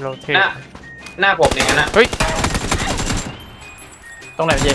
โรเทหน้า หน้าผมอย่างนั้นนะเฮ้ยตรงไหนพี่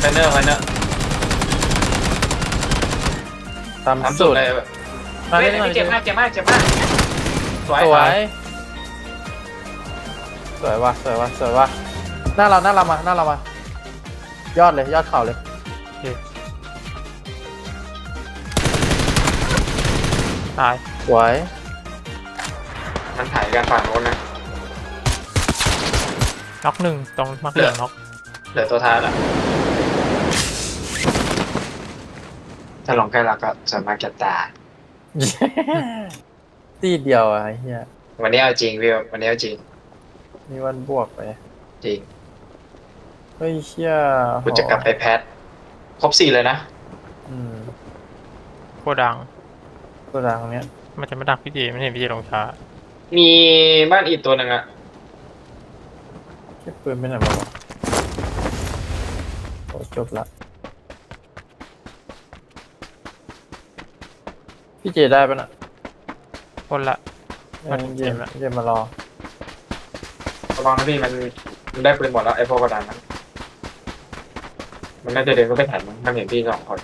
แพนเนอร์แพนเนอร์ตามทำสูสุดตรเลยแบบมาเฮ้ยเล่นอันมานี้เจ็บมากเจ็บมากเจ็บมากสวยสวยสวยว่ะสวยว่ะสวยว่ะหน้าเราหน้าเรามาหน้าเรามายอดเลยยอดเข่าเลยโอเคตายสวย มันถ่ายกันฝั่งโน้นนะ น็อกหนึ่งตรงมักเหลืองน็อกเหลือตัวท้ายละถ้าลองใกล้รักก็สามารถจะตายตีเดียวอะไอ้เฮียวันนี้เอาจริงพี่วันนี้เอาจริงมีวันบวกไปจริงเฮ้ยเชี่ยกูจะกลับไปแพท ครบสี่เลยนะอืมโคดังตัวดังเนี้ยมันจะมาดักพี่เจไม่เห็นพี่เจลงช้า มีบ้านอีกตัวหนึ่งอะเก็บปืนไปไหนมาวะโอ้จบละ พี่เจได้ปะน่ะคนละ มันเออเกเย็มนละ เย็นมารอ ระวังนะพี่มันมันได้ปืนหมดแล้วไอ้พวกกระดานนั้นมันน่าจะเดินก็ไปถ่ายมันถ้าเห็นพี่สองคน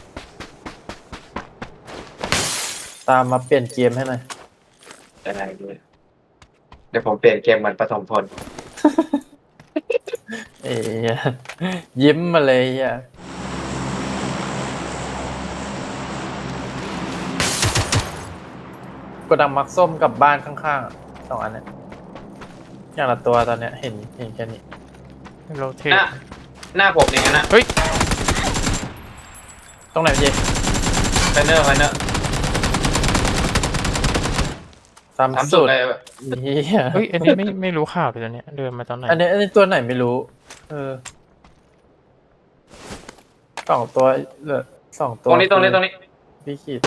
ตามมาเปลี่ยนเกมให้หน่อยแต่ไหนด้วยเดี๋ยวผมเปลี่ยนเกมเหมือนปฐมพลเอ้ยยิ้มมาเลยอะกดดังมักส้มกับบ้านข้างๆอะสองอันเนี้ยอย่างละตัวตอนเนี้ยเห็นเห็นแค่นี้โรเทหน้าหน้าผมอย่างนั้นนะเฮ้ยตรงไหนพี่แพนเนอร์แพนเนอร์ ตามทำสูสุดตรเลยแบบเหี้ยเฮ้ยอันนี้ไม่ไม่รู้ข่าวเลยตัวเนี้ยเดินมาตอนไหนอันนี้อันนี้ตัวไหนไม่รู้ เออสองตัวเหลือสองตัตวรงนี้ตรงนี้ตรงนี้พี่ขีด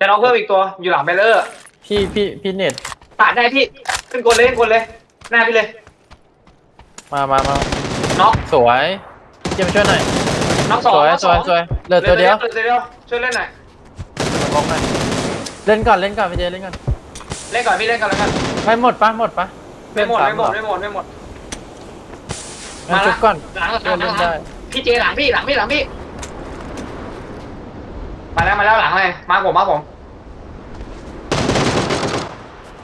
จะน้องเพิ่มอีกตัวอยู่หลังเบลเลอร์พี่พี่พี่เน็ตปาดได้พี่ขึ้นกลเลยขึ้นกลเลย หน้าพี่เลยมามามาน็อกสวยพี่เจมส์ช่วยหน่อยน็อกสองสวยน็อกสสอวยงสวยเหลือตัวเดียวเหลือตัวเดียวช่วยเล่นหน่อย มองหน่อยเล่นก่อนเล่นก่อนพี่เจเล่นก่อนเล่นก่อนพี่เล่นก่อนแล้วกันไม่หมดปะหมดปะไม่หมดเล่ไม่นหมดสาไม่หมดไม่หมดเหรองั้นจุดก่อนหลังหลังหลัเล่งนหลัได้งพี่เจหลังพี่หลังพี่หลังพี่มาแล้วมาแล้วหลังเลยมาผมมาผม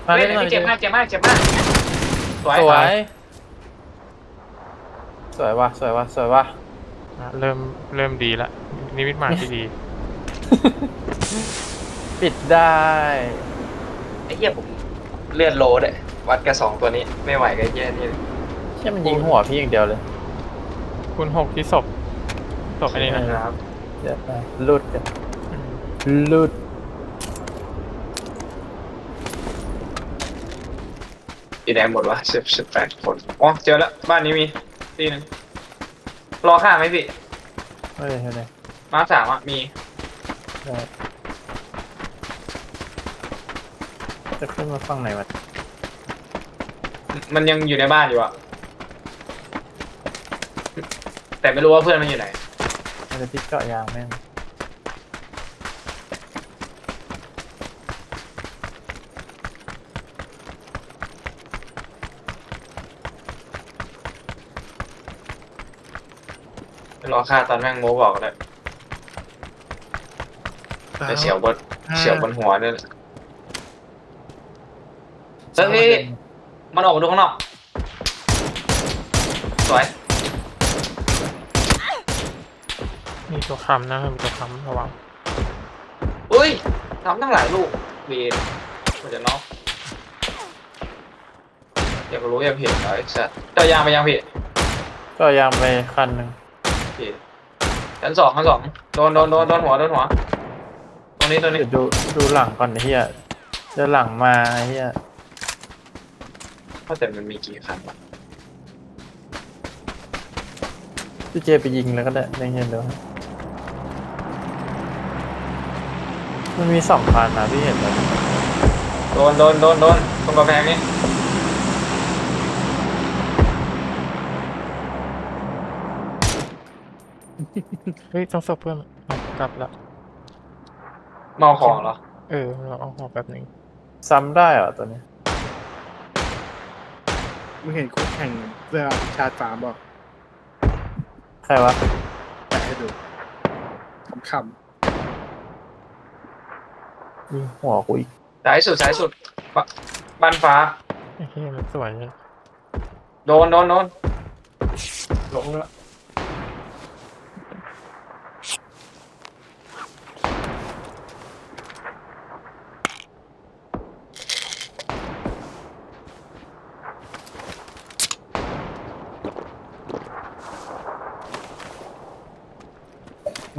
มาเล่เล่นนหน่อยพี่เจ็บมากเจ็บมากเจ็บมากสวยสวยสวยว่ะสวยว่ะสวยว่ะอะเริ่มเริ่มดีละนิมิตหมายที่ดี ปิดได้ ไอ้เหี้ยผมเลือดโลดเลยวัดกับสองตัวนี้ ไม่ไหวกับไอ้เหี้ยนี่เชี่ยมันยิงหัวพี่อย่างเดียวเลยคุณหกที่ศพศพอันนี้นะนะครับ เดี๋ยวไปลุดกันอืมลุดอีแดงหมดวะสิบสิบแปดคนอ๋อเจอแล้วบ้านนี้มีทีหนึ่งรอข้าไหมพี่ ไม่ได้ไม่ได้มาร์คสามอะมีได้ จะขึ้นมาฝั่งไหนวะมันยังอยู่ในบ้านอยู่อะแต่ไม่รู้ว่าเพื่อนมันอยู่ไหน มันจะพิษเกาะยางแม่งรอค่าตอนแม่งโมบอกเลยแต่เฉียวบนเฉียวบนหัวเนี่ยแหละเฮ้ยมันออกมาดูข้างนอกสวยมีตัวคำนะมีตัวคำระวังอุ้ยทำตั้งหลายลูกวีนมันจะน็อกอยากรู้อยากเห็นเหรอไอ้สัสเจ้ายางไปยังพี่เกาะยางไปคันหนึ่งพี่ชั้นสองชั้นสองโดนโดนโดนโดนหัวโดนหัวตรงนี้ตรงนี้เดี๋ยวดูดูหลังก่อนไอ้เฮียเดี๋ยวหลังมาไอ้เฮีย ว่าแต่มันมีกี่คันวะพี่เจไปยิงแล้วก็ได้ในเห็นเดี๋ยวมันมีสองคันนะพี่เห็นเลยโดนโดนโดนโดนตรงกำแพงนี้เฮ้ยต้องศพเพื่อนเอากลับละเมาของเหรอ เออเราเอาหอกแป๊บหนึงซ้ำได้เหรอตัวนี้ มึงเห็นคู่แข่งเสื้อชาติฟาร์มบอกใครวะแปะให้ดูคำยิงหัวกูอีกสายสุดสายสุดบบ้านฟ้า ไอ้เหี้ยมันสวยเลยโดนโดนโดนลงแล้ว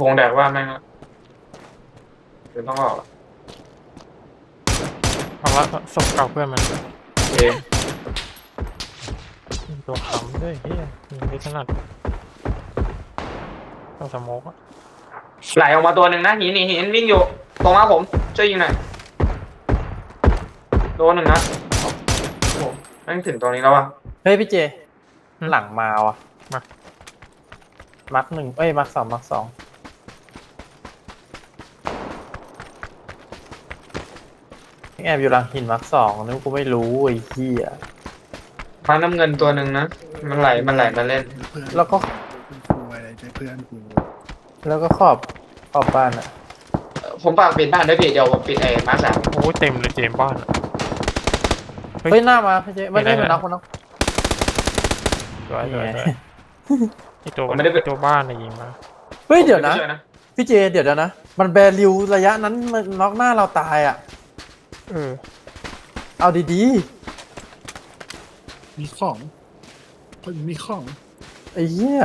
วงแดกว่าแม่งอะหรือต้องออกอะเอาละศพเก่าเพื่อนมันเอ๊ะมีตัวขำด้วยเฮียยิงไม่ถนัดต้องสโมกอะไหลออกมาตัวหนึ่งนะหินหินหินวิ่งอยู่ ตรงมาผมช่วยยิงหน่อยโดนหนึ่งนะโอ้โหแม่งถึงตรงนี้แล้ววะเฮ้ยพี่เจ หลังมาว่ะมาร์คหนึ่งเอ้ยมาร์คสองมาร์คสอง แอบอยู่หลังหินมาร์คสองนึกกูไม่รู้ไอ้เหี้ยมาน้ำเงินตัวหนึ่งนะ มันไหลมันไหลมาเล่น เพื่อนแล้วก็เป็นครูอะไรใจเพื่อนกูแล้วก็ขอบขอบบ้านอะเอ่อผมฝากปิดบ้านด้วยพี่เดี๋ยวผมปิดไอ้มาร์คสามโอ้ยเต็มเลยเจมส์บ้านอะ เฮ้ย เฮ้ยหน้ามาพี่เจไม่ได้ไม่ได้มันน็อกมันน็อก สวยสวยนี่สไงวยไอตัวไอตัวบ้านน่ะยิงมาเฮ้ยเดี๋ยวนะผมไม่ช่พี่เจเดี๋ยวเดี๋ยวนะ มันแบริวระยะนั้นมันน็อกหน้าเราตายอะ เออ เอาดีมีของคนมีของๆ ไอ้เหี้ย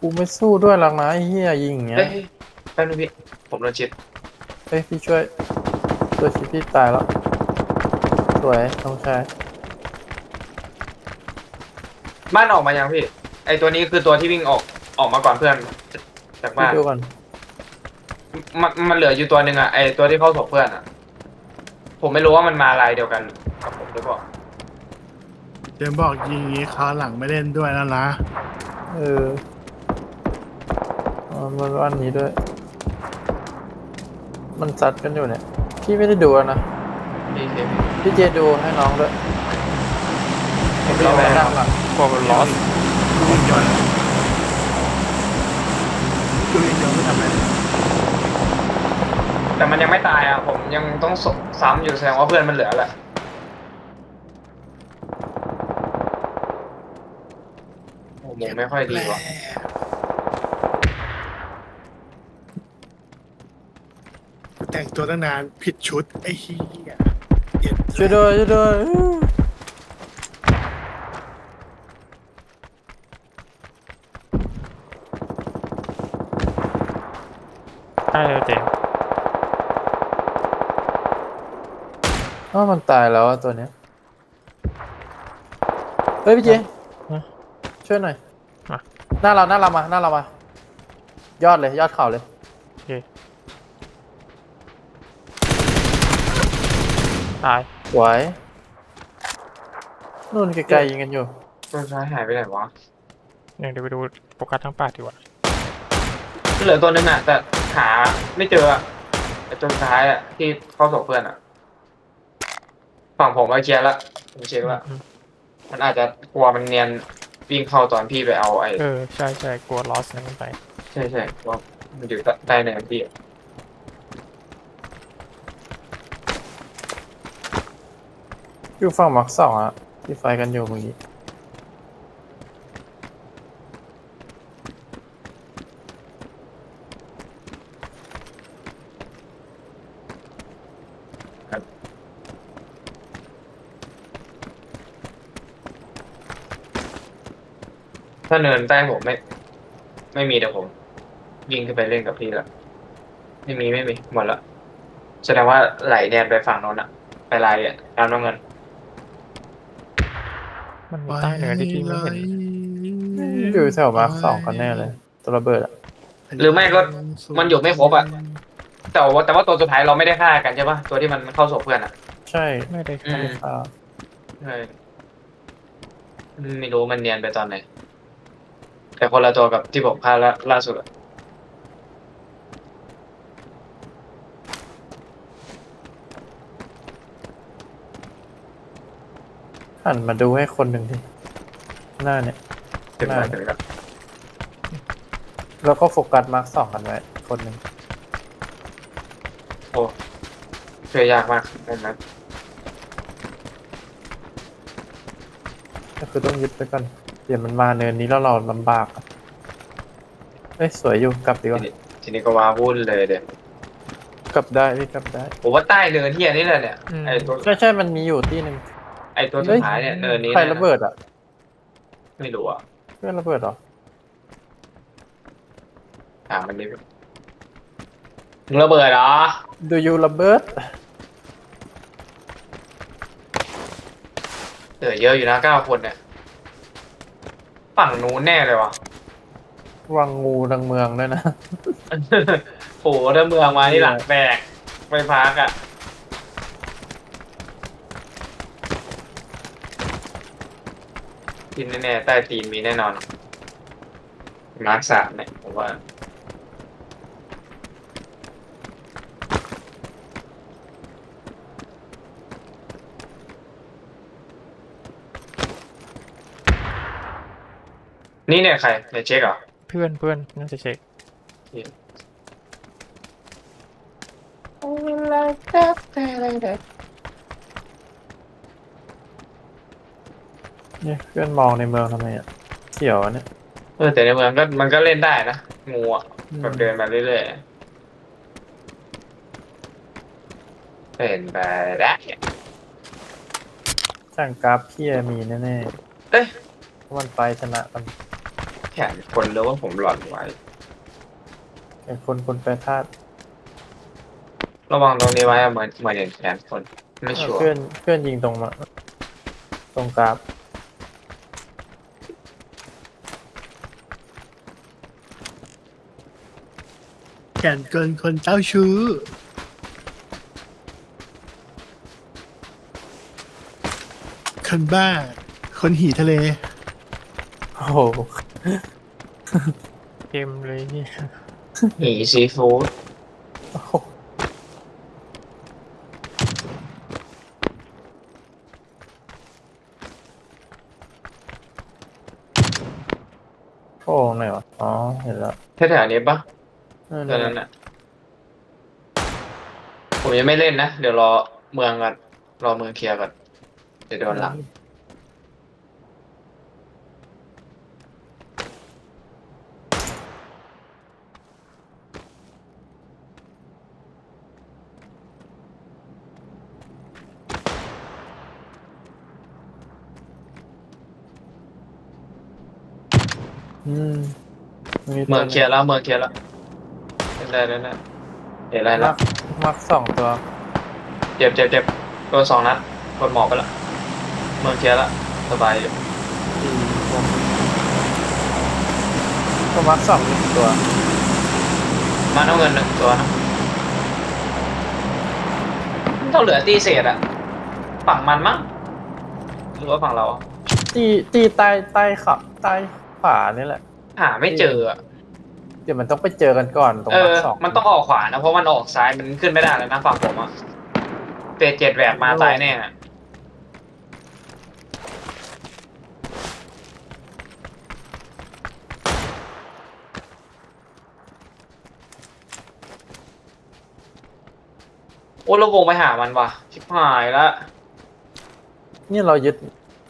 กูไม่สู้ด้วยหรอกนะไอ้เหี้ยยิงอย่างเงี้ยเฮ้ยแป๊บนึงพี่ ผมโดนชิดเฮ้ยพี่ช่วยตัวชิปพี่ตายแล้ว สวยน้องชายบ้านออกมายังพี่ ไอ้ตัวนี้คือตัวที่วิ่งออกออกมาก่อนเพื่อนจากพี่บ้านดูก่อน มันมันเหลืออยู่ตัวหนึ่งอะไอ้ตัวที่เข้าศพเพื่อนอะผมไม่รู้ว่ามันมาลายเดียวกันกับผมหรือเปล่าเจมส์บอกยิงอย่างงี้คราวหลังไม่เล่นด้วยแล้วนะเออเอามันอันนี้ด้วย มันซัดกันอยู่เนี่ย พี่ไม่ได้ดูอะนะพี่เคพี่พี่เจดูให้น้องด้วยเห็นพี่เราแม่แม่ดังหลัง กลัวมันลอสดูอีกเดียวดูอีกเดียวไม่ทำอะไร แต่มันยังไม่ตายอะผมยังต้องสซ้ำอยู่แสดงว่าเพื่อนมันเหลือแหละ โอ้โหไม่ค่อยดีว่ะกูแต่งตัวตั้งนานผิดชุดไอ้เหี้ยเอ็ดช่วยด้วยช่วยด้วย ใช่เลยเจมส์ อ้าวมันตายแล้วอะตัวเนี้ย เฮ้ยพี่เจช่วยหน่อยมา หน้าเราหน้าเรามาหน้าเรามา ยอดเลยยอดเข่าเลย โอเคตายสวยนู่นไกลๆยิงกันอยู่ ตัวซ้ายหายไปไหนวะเดี๋ยวไปดูโฟกัสทั้งป่าดีกว่าเหลือตัวนึงอะแต่หาไม่เจออะไอ้ตัวสุดท้ายอะที่เข้าศพเพื่อนอะ ฝั่งผมเอาเคลียร์ละผมเช็คละอืมมันอาจจะกลัวมันเนียนวิ่งเข้าตอนพี่ไปเอาไอ้เออใช่ใช่กลัวลอสนั่นไป ใช่ใช่กลัวมันอยู่ใต้เนินพี่อยู่ฝั่งมักสองอะที่ไฟกันอยู่เมื่อกี้ ถ้าเนินใต้ผมไม่ ไม่มีเดี๋ยวผมวิ่งขึ้นไปเล่นกับพี่ละไม่มีไม่มีหมดละแสดงว่าไหลแดนไปฝั่งโน้นอะไปลายอะตามน้ำเงิน มันมีใต้เหนือที่พี่ไม่เห็น อยู่แถวมาร์คสองกันแน่เลยตัวระเบิดอะหรือไม่ก็มันอยู่ไม่ครบอะ แต่ว่าแต่ว่าตัวสุดท้ายเราไม่ได้ฆ่ากันใช่ปะตัวที่มันเข้าศพเพื่อนอะ ใช่ไม่ได้อืม อ่าใช่ไม่รู้มันเนียนไปตอนไหน แต่คนละตัวกับที่ผมพาล่ล่าสุดอะหันมาดูให้คนหนึ่งดิหน้าเนี่ย ถึงได้ แล้วถึงแล้วแล้วก็โฟกัสมาร์คสองกันไว้คนหนึ่งโอ้ช่วยากมากเรื่นั้นก็คือต้องยึดไปก่อน เดี๋ยวมันมาเนินนี้แล้วเราลำบากอะเอ้ยสวยอยู่กลับดีกว่าทีนี้ก็ว้าวุ่นเลยเดี๋ยวกลับได้พี่กลับได้ผมว่าใต้เนินที่อันนี้แหละเนี่ยไอตัวใช่ใช่มันมีอยู่ที่หนึ่งไอตัวสุดท้ายเนี่ยเนินนี้ใครนี่ยระเบิดอะไม่รู้อะเพื่อนระเบิดเหรอถามมันดิมึงระเบิดเหรอดูยูระเบิดเหลือเยอะอยู่นะเก้าคนเนี่ย ฝั่งนู้นแน่เลยวะวังงูดังเมืองด้วยนะ โหถ้าเมืองมานี่หลังแตกไปพักอะกินแน่ๆใต้ตีนมีแน่นอนมาร์คสามเนี่ยผมว่า นี่เนี่ยใครเนี่ยเช็คเหรอเพื่อนเพื่อนน่าจะเช็คเนี่ยเพื่อนมองในเมืองทำไมอะเขียวอะเนี่ยเออแต่ในเมืองก็มันก็เล่นได้นะงูอะอืมแบบเดินมาเรื่อยๆเป็นไปได้ช่างกราฟพี่มีแน่เอ้ยๆเพราะมันไปชนะกัน แขนคนรู้ว่าผมหลอนไว้ ไอ้คนคนแปรธาตุระวังตรงนี้ไว้อะเหมือนเหมือนเห็นแขนคน ไม่ชัวร์เพื่อนเพื่อนยิงตรงมา ตรงกราฟแก่นเกินคนเจ้าชู้คนบ้า คนหีทะเล โอ้โห เกมเลยเนี่ยหนีซีฟู้ดโอ้โหโอ้ไหนวะอ๋อ เห็นแล้วแถวๆนี้ปะเออตอนนั้นน่ะ ผมยังไม่เล่นนะ เดี๋ยวรอเมืองก่อน รอเมืองเคลียร์ก่อนเดี๋ยวโดนหลัง อืมเมืองเคลียร์แล้วเมืองเคลียร์แล้วเล่นได้เล่นได้เห็นอะไรมัแล้วกมักสองตัว เจ็บเจ็บเจ็บโดนสองนัดกดหมอกไปละเมืองเคลียร์ละสบายอยู่สี่ตัวตัวมักสองหนึ่งตัวมาเอาเงินหนึ่งตัวนะมันต้องเหลือตีเศษอะฝั่งมันมั้งหรือว่าฝั่งเราตีตีใต้ใต้ขับใต้ข วานี่แหละหาไม่เจออะเดี๋ยวมันต้องไปเจอกันก่อนตรงเอมัอกสองมันต้องออกขวานะเพราะมันออกซ้ายมันขึ้นไม่ได้เลยนะฝั่งผมอะเตะเจ็ดแหวกมาตายแน่อะโอ้เราวงไปหามันว่ะชิบหายละนี่เรายึด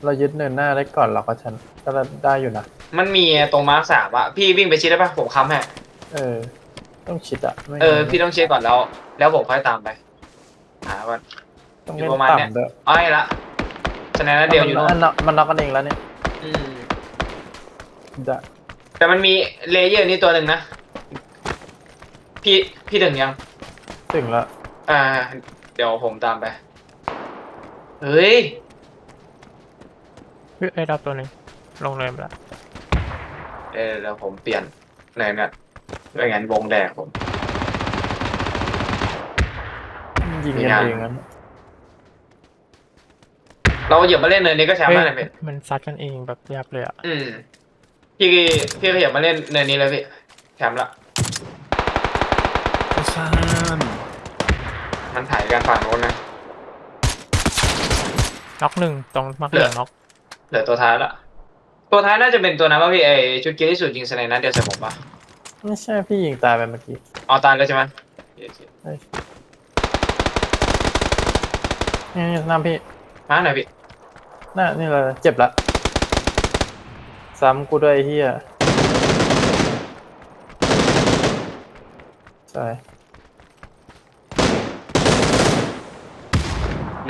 เรายึดเนินหน้าได้ก่อนเราก็ชันก็ได้อยู่นะ มันมีตรงมาร์คสามอะพี่วิ่งไปชิดได้ปะผมค้ำให้เออ ต้องชิดอะไม่เออพี่ต้องเช็คก่อนแล้ว แล้วผมค่อยตามไปหาก่อน ต้องอยู่เล่นประมาณเนี้ย ต่ำด้วยเอ้ยละชนะนัดเดียวอยู่มันู่นนน็อกมันน็อกกันเองแล้วเนี่ยอืมจะแต่มันมีเลเยอร์นี่ตัวหนึ่งนะ พี่พี่ถึงยัง ถึงแล้วอ่า เดี๋ยวผมตามไป เฮ้ย เฮ้ยไอ้รับตัวหนึ่งลงเลยไปละเออเดี๋ยวผมเปลี่ยนไหนเนี่ยไม่งั้นวงแดกผม ยิงมีกันงานเองนั้นเราเหยียบมาเล่นเนินนี้ก็แชมป์เฮ้ยได้เลยพี่มันซัดกันเองแบบยับเลยอะอืมพี่พี่ขยับมาเล่นเนินนี้เลยพี่แชมป์ละข้ามมันถ่ายกันฝั่งโน้นนะน็อกหนึ่งตรงมักเหลืองน็อก เหลือตัวท้ายละ ตัวท้ายน่าจะเป็นตัวนั้นป่ะพี่ไอชุดเกียร์ที่สุดยิงสไนนั้นเดียวใส่ผมปะไม่ใช่พี่ยิงตายไปเมื่อกี้เอาตายแล้วใช่ไหมโอเคนี่นี่น้ำพี่มาหน่อยพี่น่านี่เลยเจ็บละซ้ำกูด้วยไอ้เฮียใช่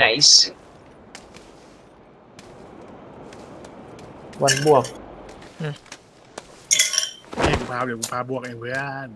nice วันบวก เองพาเดี๋ยวกูพาบวกเองเพื่อน